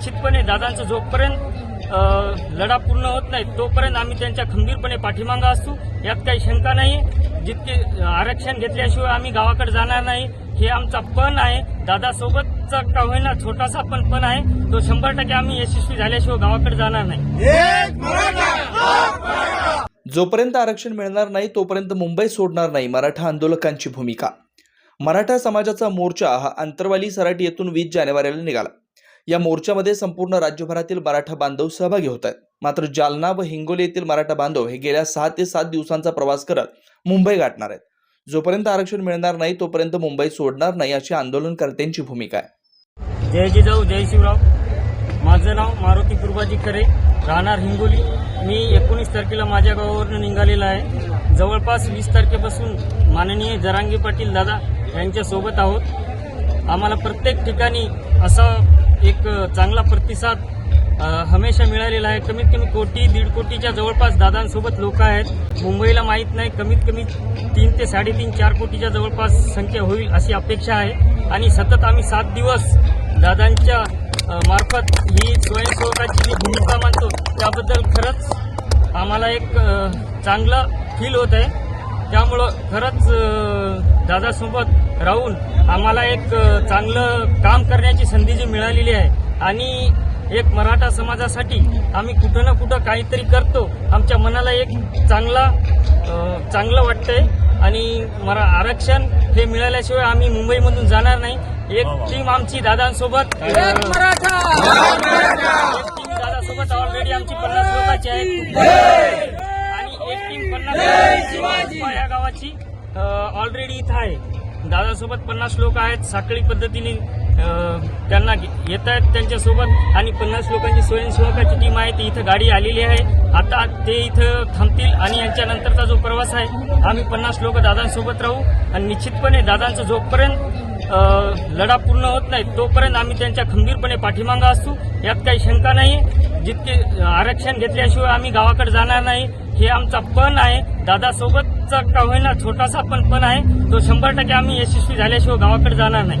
निश्चितपणे दादांचं जोपर्यंत अ, लढा पूर्ण होत नाही तोपर्यंत आम्ही त्यांच्या खंबीरपणे पाठीमागं असू. यात काही शंका नाही जितके आरक्षण घेतल्याशिवाय आम्ही गावाकडे जाणार नाही हे आमचा पण आहे. दादासोबतचा का होईना छोटासा पण पण आहे. तो शंभर टक्के आम्ही यशस्वी झाल्याशिवाय गावाकडे जाणार नाही. जोपर्यंत आरक्षण मिळणार नाही तोपर्यंत मुंबई सोडणार नाही मराठा आंदोलकांची भूमिका. मराठा समाजाचा मोर्चा हा अंतरवाली सराटी येथून वीस जानेवारीला निघाला. या मोर्चामध्ये संपूर्ण राज्यभरातील मराठा बांधव सहभागी होत आहेत. मात्र जालना व हिंगोली येथील मराठा बांधव हे गेल्या सहा ते सात दिवसांचा प्रवास करत मुंबई गाठणार आहेत. जोपर्यंत आरक्षण मिळणार नाही तोपर्यंत मुंबई सोडणार नाही अशी आंदोलनकर्त्यांची भूमिका आहे. जय जिजाऊ जय शिवराव. माझं नाव मारुती कुर्बाजी खरे. राहणार हिंगोली. मी एकोणीस तारखेला माझ्या गावावरून निघालेला आहे. जवळपास वीस तारखेपासून माननीय जरांगी पाटील दादा यांच्यासोबत आहोत. आम्हाला प्रत्येक ठिकाणी असा एक चांगला प्रतिसाद हमेशा मिळालेला आहे. कमीत कमी कोटी दीड कोटीच्या जवळपास दादांसोबत लोक आहेत. मुंबईला माहीत नाही कमीत कमी तीन ते साडेतीन चार कोटीच्या जवळपास संख्या होईल अशी अपेक्षा आहे. आणि सतत आम्ही सात दिवस दादांच्या मार्फत ही स्वयंसेवकाची जी भूमिका मानतो त्याबद्दल खरंच आम्हाला एक चांगलं फील होत आहे. त्यामुळं खरंच दादासोबत राहून आम्हाला एक चांगलं काम करण्याची संधी जी मिळालेली आहे आणि एक मराठा समाजासाठी आम्ही कुठं ना कुठं काहीतरी करतो आमच्या मनाला एक चांगला चांगलं वाटतंय आणि मरा आरक्षण हे मिळाल्याशिवाय आम्ही मुंबईमधून जाणार नाही. एक टीम आमची दादांसोबत टीम दादासोबत ऑलरेडी आमची पन्नास लोकांची आहे. आणि एक टीम पन्नास या गावाची. ऑलरेडी इथं आहे. दादासोबत पन्नास लोक आहेत साखळी पद्धतीने त्यांना येत आहेत त्यांच्यासोबत आणि पन्नास लोकांची स्वयंसेवकाची टीम आहे ती इथं गाडी आलेली आहे. आता ते इथं थांबतील आणि यांच्यानंतरचा जो प्रवास आहे आम्ही पन्नास लोक दादांसोबत राहू आणि निश्चितपणे दादांचं जोपर्यंत लढा पूर्ण होत नाही तोपर्यंत आम्ही त्यांच्या खंबीरपणे पाठीमागा असू. यात काही शंका नाही जितके आरक्षण घेतल्याशिवाय आम्ही गावाकडे जाणार नाही. हे आमचा पण आहे. दादासोबतचा का होईना छोटासा पण पण आहे. तो शंभर टक्के आम्ही यशस्वी झाल्याशिवाय गावाकडे जाणार नाही.